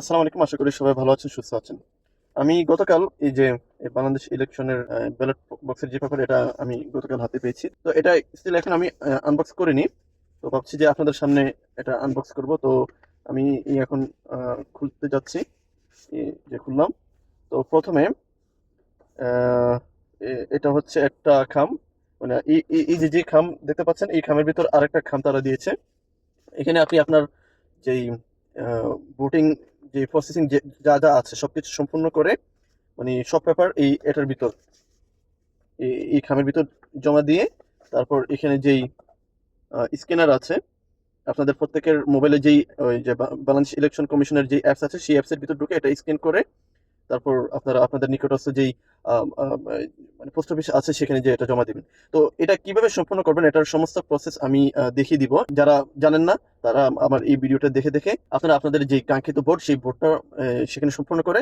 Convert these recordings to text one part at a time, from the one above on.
আসসালামু আলাইকুম, আশা করি সবাই ভালো আছেন, সুস্থ আছেন। আমি গতকাল এই যে বাংলাদেশ ইলেকশনের ব্যালট বক্সের যে ব্যাপার এটা আমি গতকাল হাতে পেয়েছি। তো এটা স্টিল এখন আমি আনবক্স করিনি। তো ভাবছি যে আপনাদের সামনে এটা আনবক্স করব। তো আমি এখন খুলতে যাচ্ছি। যে খুললাম। তো প্রথমে এটা হচ্ছে একটা খাম। মানে এই যে যে খাম দেখতে পাচ্ছেন, এই খামের ভিতর আরেকটা খাম তারা দিয়েছে। এখানে আপনি আপনার যেই ভোটিং যে প্রসেসিং যে, যা আছে সব কিছু সম্পূর্ণ করে মানে সব পেপার এই এটার ভিতর, এই- এই খামের ভিতর জমা দিয়ে, তারপর এখানে যেই স্ক্যানার আছে, আপনাদের প্রত্যেকের মোবাইলে যেই, ওই যে বাংলাদেশ ইলেকশন কমিশনের যে অ্যাপস আছে, সেই অ্যাপসের ভিতর ঢুকে এটা স্ক্যান করে তারপর আপনারা, আপনাদের নিকটস্থ যেই মানে পোস্ট অফিস আছে সেখানে যে এটা জমা দিবেন। তো এটা কীভাবে সম্পন্ন করবেন এটার সমস্ত প্রসেস আমি দেখিয়ে দিব। যারা জানেন না, তারা আমার এই ভিডিওটা দেখে দেখে আপনারা আপনাদের যে কাঙ্ক্ষিত ভোট সেই ভোটটা সেখানে সম্পন্ন করে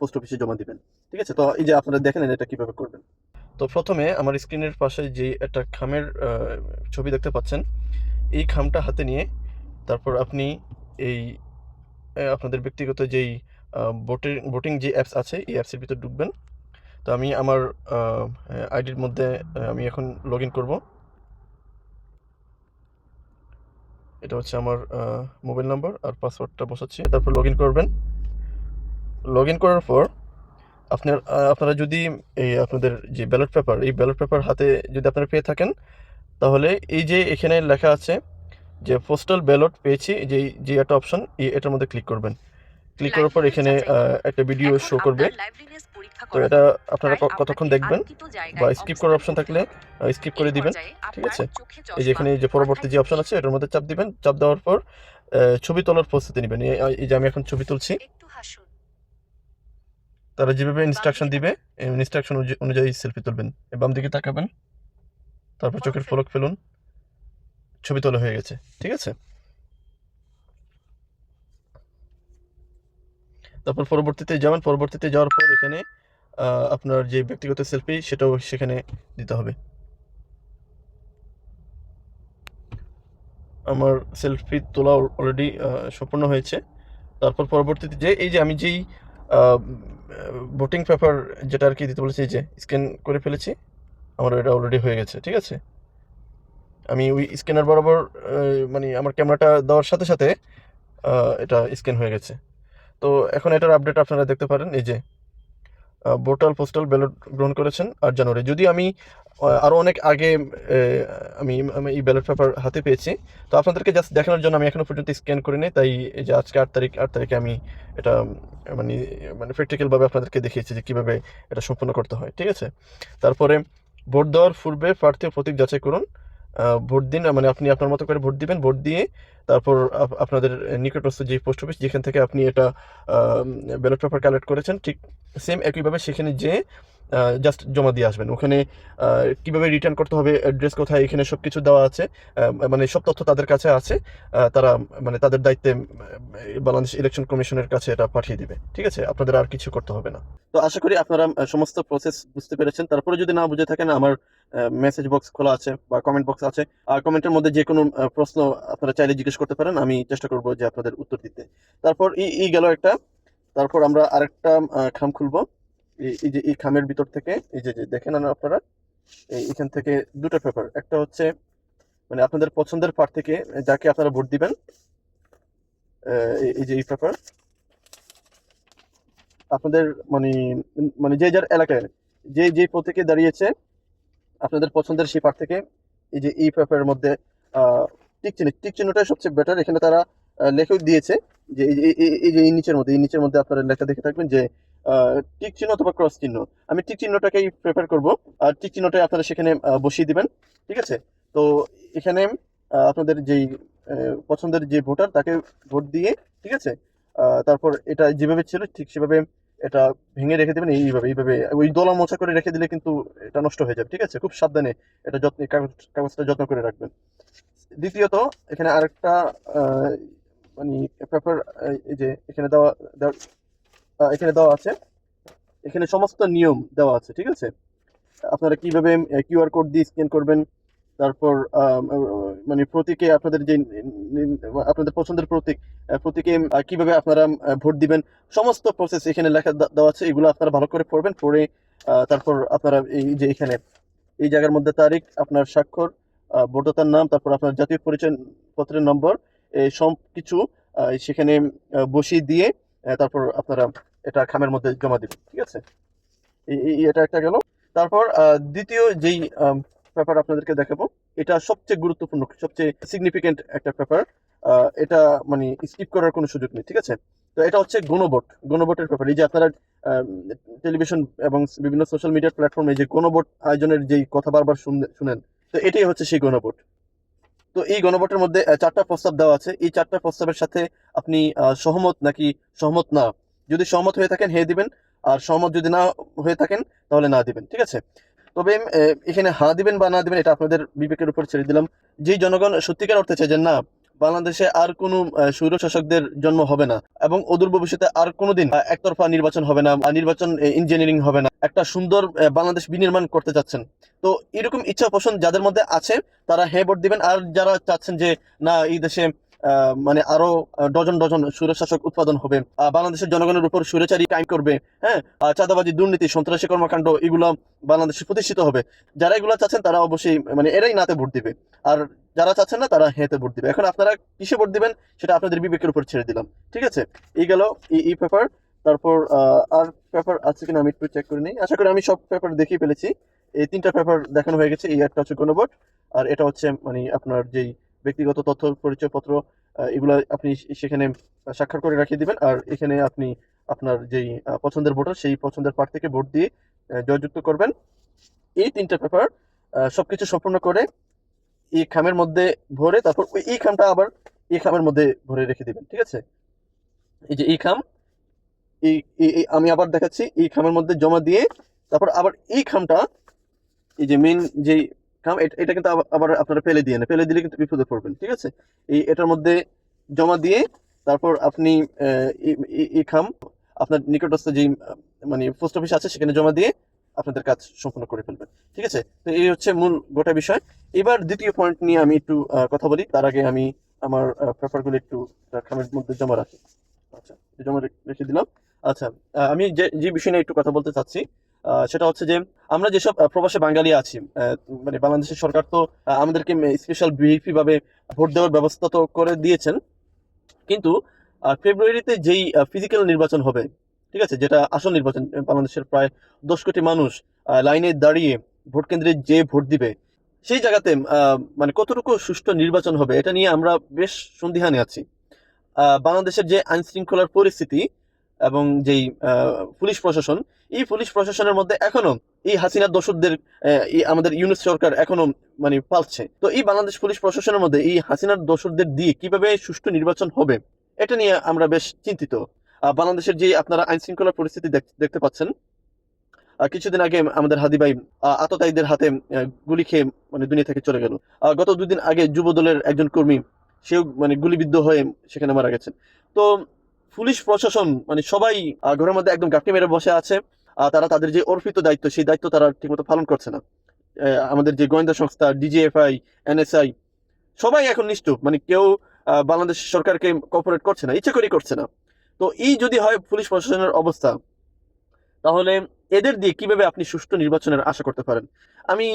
পোস্ট অফিসে জমা দিবেন। ঠিক আছে? তো এই যে আপনারা দেখেন এটা কীভাবে করবেন। তো প্রথমে আমার স্ক্রিনের পাশে যে একটা খামের ছবি দেখতে পাচ্ছেন, এই খামটা হাতে নিয়ে তারপর আপনি এই আপনাদের ব্যক্তিগত যেই ভোটিং যে অ্যাপস আছে, এই অ্যাপসের ভিতর ঢুকবেন। তো আমি আমার আইডির মধ্যে আমি এখন লগ ইন করব। এটা হচ্ছে আমার মোবাইল নাম্বার আর পাসওয়ার্ডটা বসাচ্ছি। তারপর লগ ইন করবেন। লগ ইন করার পর আপনার আপনারা যদি এই আপনাদের যে ব্যালট পেপার এই ব্যালট পেপার হাতে যদি আপনারা পেয়ে থাকেন, তাহলে এই যে এখানে লেখা আছে যে পোস্টাল ব্যালট পেয়েছি, যে যে একটা অপশন এটার মধ্যে ক্লিক করবেন। ক্লিক করার পর এখানে একটা ভিডিও শো করবে। তো এটা আপনারা কতক্ষণ দেখবেন? বা স্কিপ করার অপশন থাকলে স্কিপ করে দিবেন ঠিক আছে? এই যে এখানে যে পরবর্তী যে অপশন আছে এটার মধ্যে চাপ দিবেন। চাপ দেওয়ার পর ছবি তোলার প্রস্তুতি নেবেন। এই যে আমি এখন ছবি তুলছি। তারা যেভাবে ইনস্ট্রাকশন দিবে ইনস্ট্রাকশন অনুযায়ী সেলফি তুলবেন। বাম দিকে তাকাবেন। তারপর চোখের ফলক ফেলুন। ছবি তোলা হয়ে গেছে ঠিক আছে? তারপর পরবর্তীতে যাবেন পরবর্তীতে যাওয়ার পর এখানে আপনার যে ব্যক্তিগত সেলফি সেটাও সেখানে দিতে হবে। আমার সেলফি তোলা অলরেডি সম্পূর্ণ হয়েছে। তারপর পরবর্তীতে যে, এই যে আমি যেই ভোটিং পেপার যেটা আর কি দিতে বলেছি যে স্ক্যান করে ফেলেছি, আমার এটা অলরেডি হয়ে গেছে, ঠিক আছে? আমি ওই স্ক্যানার বরাবর মানে আমার ক্যামেরাটা দেওয়ার সাথে সাথে এটা স্ক্যান হয়ে গেছে। তো এখন এটার আপডেট আপনারা দেখতে পারেন, এই যে ভোটাল পোস্টাল ব্যালট গ্রহণ করেছেন আট জানুয়ারি। যদি আমি আরও অনেক আগে আমি আমি এই ব্যালট পেপার হাতে পেয়েছি, তো আপনাদেরকে জাস্ট দেখানোর জন্য আমি এখনও পর্যন্ত স্ক্যান করিনি, তাই এই যে আজকে আট তারিখ, আট তারিখে আমি এটা মানে মানে প্র্যাকটিক্যাল ভাবে আপনাদেরকে দেখিয়েছি যে কীভাবে এটা সম্পন্ন করতে হয়, ঠিক আছে? তারপরে ভোট দেওয়ার পূর্বে প্রার্থী প্রতীক যাচাই করুন ভোট দিন মানে আপনি আপনার মতো করে ভোট দিবেন, ভোট দিয়ে তারপর আপ- আপনাদের নিকটস্থ যে পোস্ট অফিস যেখান থেকে আপনি এটা ব্যালট পেপার কালেক্ট করেছেন, ঠিক সেম একইভাবে সেখানে যে জাস্ট জমা দিয়ে আসবেন। ওখানে কীভাবে রিটার্ন করতে হবে অ্যাড্রেস কোথায়, এখানে সব কিছু দেওয়া আছে মানে সব তথ্য তাদের কাছে আছে তারা মানে তাদের দায়িত্বে বাংলাদেশ ইলেকশন কমিশনের কাছে এটা পাঠিয়ে দিবে, ঠিক আছে? আপনাদের আর কিছু করতে হবে না। তো আশা করি আপনারা সমস্ত প্রসেস বুঝতে পেরেছেন। তারপরে যদি না বুঝে থাকেন, আমার মেসেজ বক্স খোলা আছে বা কমেন্ট বক্স আছে। আর কমেন্টের মধ্যে যে কোনো প্রশ্ন আপনারা চাইলে জিজ্ঞেস করতে পারেন, আমি চেষ্টা করব যে আপনাদের উত্তর দিতে। তারপর এই এই গেল একটা। তারপর আমরা আরেকটা খাম খুলবো। এই- যে, এই খামের ভিতর থেকে, এই যে দেখেন আপনারা? এখান থেকে দুটো পেপার একটা হচ্ছে মানে আপনাদের পছন্দের পার থেকে যাকে আপনারা ভোট দিবেন এই যে, এই পেপার আপনাদের মানে মানে যে যার এলাকায়, যে যে প্রতীকে দাঁড়িয়েছে আপনাদের পছন্দের সেই পার থেকে এই যে এই পেপারের মধ্যে টিক চিহ্ন টিক চিহ্নটাই সবচেয়ে বেটার এখানে তারা লেখক দিয়েছে যে এই যে এই নিচের মধ্যে, এই নিচের মধ্যে আপনারা লেখা দেখে থাকবেন যে টিক চিহ্ন অথবা ক্রস চিহ্ন। আমি টিক চিহ্নটাকেই প্রেফার করব। আর টিক চিহ্নটাই আপনারা সেখানে বসিয়ে দিবেন। ঠিক আছে? তো এখানে আপনাদের যেই পছন্দের যে ভোটার তাকে ভোট দিয়ে, ঠিক আছে? তারপর এটা যেভাবে ছিল, ঠিক সেভাবে এটা ভেঙে রেখে দেবেন এইভাবে এইভাবে, ওই দলা মোচা করে রেখে দিলে কিন্তু এটা নষ্ট হয়ে যাবে, ঠিক আছে? খুব সাবধানে এটা যত্ন, কাগজ, কাগজটা যত্ন করে রাখবেন। দ্বিতীয়ত, এখানে আরেকটা মানে পেপার এই যে এখানে দেওয়া- এখানে দেওয়া আছে। এখানে সমস্ত নিয়ম দেওয়া আছে, ঠিক আছে? আপনারা কীভাবে কিউআর কোড দিয়ে স্ক্যান করবেন তারপর মানে প্রতীকে আপনাদের যে আপনাদের পছন্দের প্রতীক প্রতীকে কীভাবে আপনারা ভোট দিবেন, সমস্ত প্রসেস এখানে লেখা দেওয়া আছে, এগুলো আপনারা ভালো করে পড়বেন, পড়ে তারপর আপনারা এই যে এখানে, এই জায়গার মধ্যে তারিখ, আপনার স্বাক্ষর ভোটদাতার নাম, তারপর আপনার জাতীয় পরিচয় পত্রের নম্বর এই সব কিছু সেখানে বসিয়ে দিয়ে তারপর আপনারা এটা খামের মধ্যে জমা দিবেন, ঠিক আছে? এটা একটা গেল। তারপর দ্বিতীয় যেই পেপার আপনাদেরকে দেখাবো। এটা সবচেয়ে গুরুত্বপূর্ণ, সবচেয়ে সিগনিফিকেন্ট একটা পেপার। এটা মানে স্কিপ করার কোনো সুযোগ নেই, ঠিক আছে? তো এটা হচ্ছে গণভোট, গণভোটের পেপার। এই যে আপনারা টেলিভিশন এবং বিভিন্ন সোশ্যাল মিডিয়ার প্ল্যাটফর্মে যে গণভোট আয়োজনের যেই কথা বারবার শুন- শুনেন, তো এটাই হচ্ছে সেই গণভোট। তো এই গণভোটের মধ্যে চারটা প্রস্তাব দেওয়া আছে। এই চারটা প্রস্তাবের সাথে আপনি সহমত নাকি সহমত না? যদি সহমত হয়ে থাকেন হে দিবেন। আর সহমত যদি না হয়ে থাকেন, তাহলে না দিবেন, ঠিক আছে? তবে এখানে হা দিবেন বা না দিবেন, এটা আপনাদের বিবেকের উপর ছেড়ে দিলাম। যেই জনগণ সত্যিকার অর্থে চাই যে না, বাংলাদেশে আর কোনো স্বৈর শাসকদের জন্ম হবে না এবং অদূর ভবিষ্যতে আর কোনোদিন একতরফা নির্বাচন হবে না নির্বাচন ইঞ্জিনিয়ারিং হবে না। একটা সুন্দর বাংলাদেশ বিনির্মাণ করতে চাচ্ছেন। তো এরকম ইচ্ছা পোষণ যাদের মধ্যে আছে, তারা হ্যাঁ ভোট দিবেন। আর যারা চাচ্ছেন যে, না, এই দেশে মানে আরও ডজন ডজন স্বৈরশাসক উৎপাদন হবে। বাংলাদেশের জনগণের উপর স্বৈরাচারী কায়েম করবে হ্যাঁ? চাঁদাবাজি, দুর্নীতি, সন্ত্রাসী কর্মকাণ্ড, এগুলো বাংলাদেশে প্রতিষ্ঠিত হবে। যারা এগুলো চাচ্ছেন, তারা অবশ্যই মানে এরাই নাতে ভোট দিবে। আর যারা চাচ্ছেন না, তারা হেঁতে ভোট দিবে। এখন আপনারা কিসে ভোট দিবেন, সেটা আপনাদের বিবেকের উপর ছেড়ে দিলাম। ঠিক আছে? এই গেল এই পেপার তারপর আর পেপার আছে কিনা আমি একটু চেক করে নিই। আশা করি আমি সব পেপার দেখিয়ে ফেলেছি। এই তিনটা পেপার দেখানো হয়ে গেছে, এই একটা হচ্ছে গণভোট। আর এটা হচ্ছে মানে আপনার যেই ব্যক্তিগত তথ্য, পরিচয়পত্র এগুলো আপনি সেখানে স্বাক্ষর করে রাখিয়ে দিবেন। আর এখানে আপনি আপনার যেই পছন্দের ভোটার, সেই পছন্দের প্রার্থীকে ভোট দিয়ে জয়যুক্ত করবেন। এই তিনটা পেপার সবকিছু সম্পূর্ণ করে এই খামের মধ্যে ভরে তারপর এই খামটা আবার এই খামের মধ্যে ভরে রেখে দিবেন, ঠিক আছে? এই যে এই খাম, এই- আমি আবার দেখাচ্ছি, এই খামের মধ্যে জমা দিয়ে তারপর আবার এই খামটা, এই যে মেন যে এটা কিন্তু আবার- আপনারা ফেলে দিয়ে না ফেলে দিলে কিন্তু বিপদে পড়বেন, ঠিক আছে? এই, এটার মধ্যে জমা দিয়ে তারপর আপনি এই- খাম, আপনার নিকটস্থ যে মানে পোস্ট অফিস আছে সেখানে জমা দিয়ে আপনাদের কাজ সম্পূর্ণ করে ফেলবেন, ঠিক আছে? তো এই হচ্ছে মূল গোটা বিষয়। এবার দ্বিতীয় পয়েন্ট নিয়ে আমি একটু কথা বলি। তার আগে আমি আমার পেপারগুলো একটু খামের মধ্যে জমা রাখি। আচ্ছা জমা রেখে দিলাম। আচ্ছা আমি যে যে বিষয় নিয়ে একটু কথা বলতে চাচ্ছি সেটা হচ্ছে যে আমরা যেসব প্রবাসী বাঙালি আছি মানে বাংলাদেশের সরকার তো আমাদেরকে স্পেশাল ভিআইপি ভাবে ভোট দেওয়ার ব্যবস্থা তো করে দিয়েছেন। কিন্তু ফেব্রুয়ারিতে যেই ফিজিক্যাল নির্বাচন হবে, ঠিক আছে, যেটা আসল নির্বাচন বাংলাদেশের প্রায় দশ কোটি মানুষ লাইনে দাঁড়িয়ে ভোট কেন্দ্রে যে ভোট দিবে, সেই জায়গাতে মানে কতটুকু সুষ্ঠু নির্বাচন হবে, এটা নিয়ে আমরা বেশ সন্দিহানে আছি। বাংলাদেশের যে আইন শৃঙ্খলার পরিস্থিতি এবং যেই পুলিশ প্রশাসন এই পুলিশ প্রশাসনের মধ্যে এখনও এই হাসিনা দোষরদের আমাদের ইউনিট সরকার এখনও মানে পালছে। তো এই বাংলাদেশ পুলিশ প্রশাসনের মধ্যে এই হাসিনার দোষরদের দিয়ে কীভাবে সুষ্ঠু নির্বাচন হবে এটা নিয়ে আমরা বেশ চিন্তিত। বাংলাদেশের যে আপনারা আইন শৃঙ্খলার পরিস্থিতি দেখ- দেখতে পাচ্ছেন কিছুদিন আগে আমাদের হাদি ভাই আহ, আততায়ীদের হাতে গুলি খেয়ে মানে দুনিয়া থেকে চলে গেল। গত দুদিন আগে যুব দলের একজন কর্মী সেও মানে গুলিবিদ্ধ হয়ে সেখানে মারা গেছেন। তো পুলিশ প্রশাসন মানে সবাই ঘরের মধ্যে একদম গাপটি মেরে বসে আছে তারা তাদের যে অর্পিত দায়িত্ব সেই দায়িত্ব তারা ঠিকমতো পালন করছে না। আমাদের যে গোয়েন্দা সংস্থা ডিজিএফআই এনএসআই সবাই এখন নিষ্ঠুপ মানে কেউ বাংলাদেশ সরকারকে কর্পোরেট করছে না ইচ্ছে করেই করছে না। তো এই যদি হয় পুলিশ প্রশাসনের অবস্থা তাহলে এদের দিয়ে কীভাবে আপনি সুষ্ঠু নির্বাচনের আশা করতে পারেন? আমি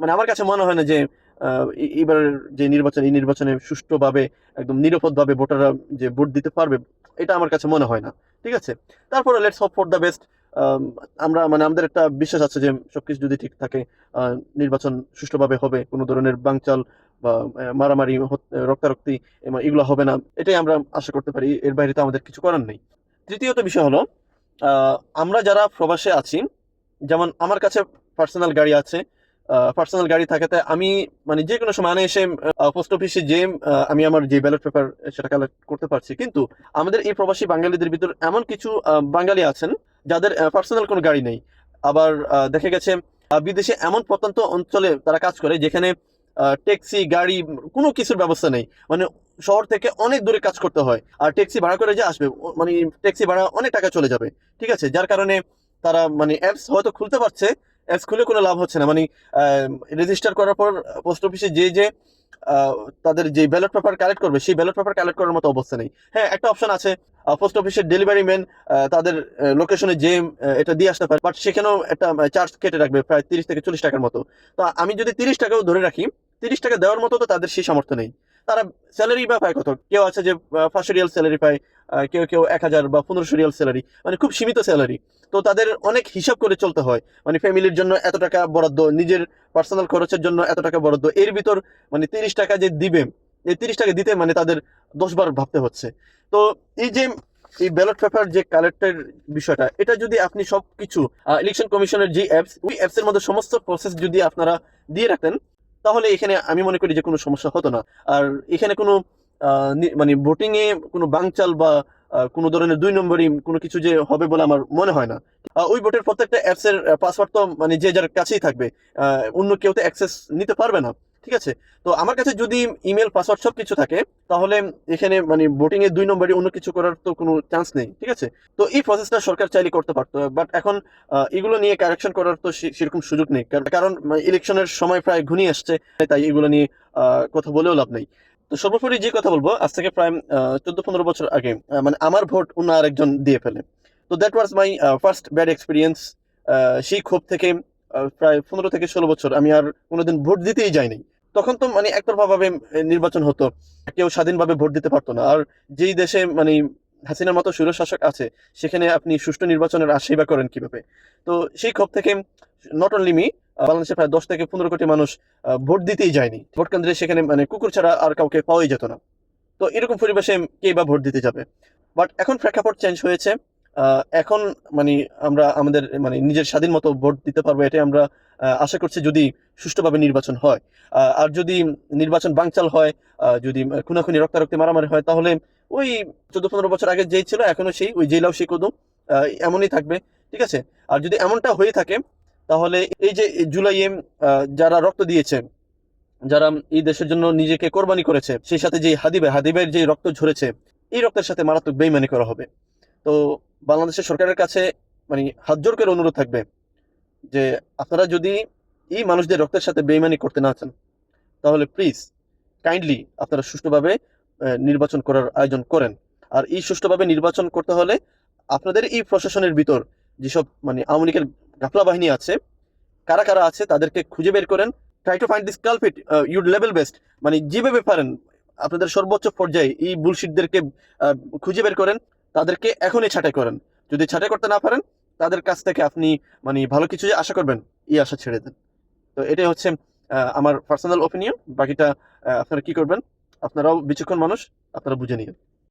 মানে আমার কাছে মনে হয় না যে আহ, এবারের যে নির্বাচন এই নির্বাচনে সুষ্ঠুভাবে একদম নিরাপদভাবে ভোটাররা যে ভোট দিতে পারবে এটা আমার কাছে মনে হয় না, ঠিক আছে? তারপরে let's hope for the best আমরা মানে আমাদের একটা বিশ্বাস আছে যে সবকিছু যদি ঠিক থাকে নির্বাচন সুষ্ঠুভাবে হবে, কোনো ধরনের বাংচাল বা মারামারি রক্তারক্তি এগুলো হবে না, এটাই আমরা আশা করতে পারি, এর বাইরে তো আমাদের কিছু করার নেই। তৃতীয়ত বিষয় হলো আমরা যারা প্রবাসে আছি, যেমন আমার কাছে পার্সোনাল গাড়ি আছে পার্সোনাল গাড়ি থাকাতে আমি মানে যে কোনো সময় এসে পোস্ট অফিসে যে আমি আমার যে ব্যালট পেপার সেটা কালেক্ট করতে পারছি। কিন্তু আমাদের এই প্রবাসী বাঙালিদের ভিতর এমন কিছু বাঙালি আছেন যাদের পার্সোনাল কোনো গাড়ি নেই। আবার দেখা গেছে বিদেশে এমন প্রত্যন্ত অঞ্চলে তারা কাজ করে যেখানে ট্যাক্সি গাড়ি কোনো কিছুর ব্যবস্থা নেই। মানে শহর থেকে অনেক দূরে কাজ করতে হয়। আর ট্যাক্সি ভাড়া করে যে আসবে মানে ট্যাক্সি ভাড়া অনেক টাকা চলে যাবে। ঠিক আছে? যার কারণে তারা মানে অ্যাপস হয়তো খুলতে পারছে অ্যাপস খুলে কোনো লাভ হচ্ছে না। মানে রেজিস্টার করার পর পোস্ট অফিসে যে যে তাদের যে ব্যালট পেপার কালেক্ট করবে, সেই ব্যালট পেপার কালেক্ট করার মতো অবস্থা নেই। হ্যাঁ একটা অপশন আছে। পোস্ট অফিসের ডেলিভারি ম্যান তাদের লোকেশনে যে এটা দিয়ে আসতে পারে বাট সেখানেও একটা চার্জ কেটে রাখবে প্রায় তিরিশ থেকে চল্লিশ টাকার মতো। তো আমি যদি তিরিশ টাকাও ধরে রাখি, তিরিশ টাকা দেওয়ার মতো তো তাদের সেই সামর্থ্য নেই। তারা স্যালারি বা পায় কত? কেউ আছে যে ফার্স্ট রিয়াল স্যালারি পায় কেউ কেউ এক হাজার বা পনেরোশো রিয়াল স্যালারি মানে খুব সীমিত স্যালারি তো তাদের অনেক হিসাব করে চলতে হয়। মানে ফ্যামিলির জন্য এত টাকা বরাদ্দ, নিজের পার্সোনাল খরচের জন্য এত টাকা বরাদ্দ, এর ভিতর মানে তিরিশ টাকা যে দিবে, এই তিরিশ টাকা দিতে মানে তাদের দশবার ভাবতে হচ্ছে। তো এই যে, এই ব্যালট পেপার যে কালেক্টের বিষয়টা, এটা যদি আপনি সব কিছু ইলেকশন কমিশনের যে অ্যাপস ওই অ্যাপসের মধ্যে সমস্ত প্রসেস যদি আপনারা দিয়ে রাখতেন তাহলে এখানে আমি মনে করি যে কোনো সমস্যা হতো না। আর এখানে কোনো মানে ভোটিংয়ে কোনো বাংচাল বা কোনো ধরনের দুই নম্বরই কোনো কিছু যে হবে বলে আমার মনে হয় না। ওই ভোটের প্রত্যেকটা অ্যাপসের পাসওয়ার্ড তো মানে যে যার কাছেই থাকবে। অন্য কেউ তো অ্যাক্সেস নিতে পারবে না। ঠিক আছে? তো আমার কাছে যদি ইমেল পাসওয়ার্ড সব কিছু থাকে, তাহলে এখানে মানে ভোটিং এর দুই নম্বরে অন্য কিছু করার তো কোনো চান্স নেই, ঠিক আছে? তো এই প্রসেসটা সরকার চাইলে করতে পারতো বাট এখন এগুলো নিয়ে কারেকশন করার তো সেরকম সুযোগ নেই কারণ- ইলেকশনের সময় প্রায় ঘনিয়ে আসছে, তাই এগুলো নিয়ে কথা বলেও লাভ নেই। তো সর্বোপরি যে কথা বলব, আজ থেকে প্রায় চোদ্দ পনেরো বছর আগে মানে আমার ভোট অন্য আরেকজন দিয়ে ফেলে। তো that was my first bad experience সেই ক্ষোভ থেকে প্রায় পনেরো থেকে ষোলো বছর আমি আর কোনোদিন ভোট দিতেই যাইনি। তখন তো মানে একতরফাভাবে নির্বাচন হতো। কেউ স্বাধীনভাবে ভোট দিতে পারতো না। আর যেই দেশে মানে হাসিনার মতো স্বৈরশাসক আছে, সেখানে আপনি সুষ্ঠু নির্বাচনের আশাই বা করেন কীভাবে? তো সেই ক্ষোভ থেকে নট অনলি মি বাংলাদেশে প্রায় দশ থেকে পনেরো কোটি মানুষ ভোট দিতেই যায়নি। ভোট কেন্দ্রে সেখানে মানে কুকুর ছাড়া আর কাউকে পাওয়াই যেত না। তো এরকম পরিবেশে কে বা ভোট দিতে যাবে? বাট এখন প্রেক্ষাপট চেঞ্জ হয়েছে। এখন মানে আমরা আমাদের মানে নিজের স্বাধীন মতো ভোট দিতে পারব, এটাই আমরা আশা করছি যদি সুষ্ঠুভাবে নির্বাচন হয়। আর যদি নির্বাচন বাংচাল হয় যদি খুনাখুনি, রক্তারক্তি মারামারি হয়, তাহলে ওই চোদ্দ পনেরো বছর আগে যেই ছিল, এখনও সেই, ওই জেলাও সেই কদম এমনই থাকবে, ঠিক আছে? আর যদি এমনটা হয়ে থাকে, তাহলে এই যে জুলাইয়ে যারা রক্ত দিয়েছে, যারা এই দেশের জন্য নিজেকে কোরবানি করেছে, সেই সাথে যে হাদিবে, হাদিবের যে রক্ত ঝরেছে, এই রক্তের সাথে মারাত্মক বেইমানি করা হবে। তো বাংলাদেশের সরকারের কাছে মানে হাত জোর করে অনুরোধ থাকবে যে, আপনারা যদি এই মানুষদের রক্তের সাথে বেইমানি করতে না চান, তাহলে প্লিজ কাইন্ডলি আপনারা সুষ্ঠুভাবে নির্বাচন করার আয়োজন করেন। আর এই সুষ্ঠুভাবে নির্বাচন করতে হলে আপনাদের এই প্রশাসনের ভিতর যেসব মানে আওয়ামী লীগের গাফলা বাহিনী আছে, কারা কারা আছে তাদেরকে খুঁজে বের করেন। Try to find this culprit your level best মানে যেভাবে পারেন, আপনাদের সর্বোচ্চ পর্যায়ে এই বুলশিটদেরকে খুঁজে বের করেন। তাদেরকে এখনই ছাঁটাই করেন। যদি ছাঁটাই করতে না পারেন, তাদের কাছ থেকে আপনি মানে ভালো কিছু যে আশা করবেন, এই আশা ছেড়ে দেন। তো এটাই হচ্ছে আমার পার্সোনাল ওপিনিয়ন বাকিটা আপনারা কি করবেন? আপনারাও বিচক্ষণ মানুষ, আপনারা বুঝে নিন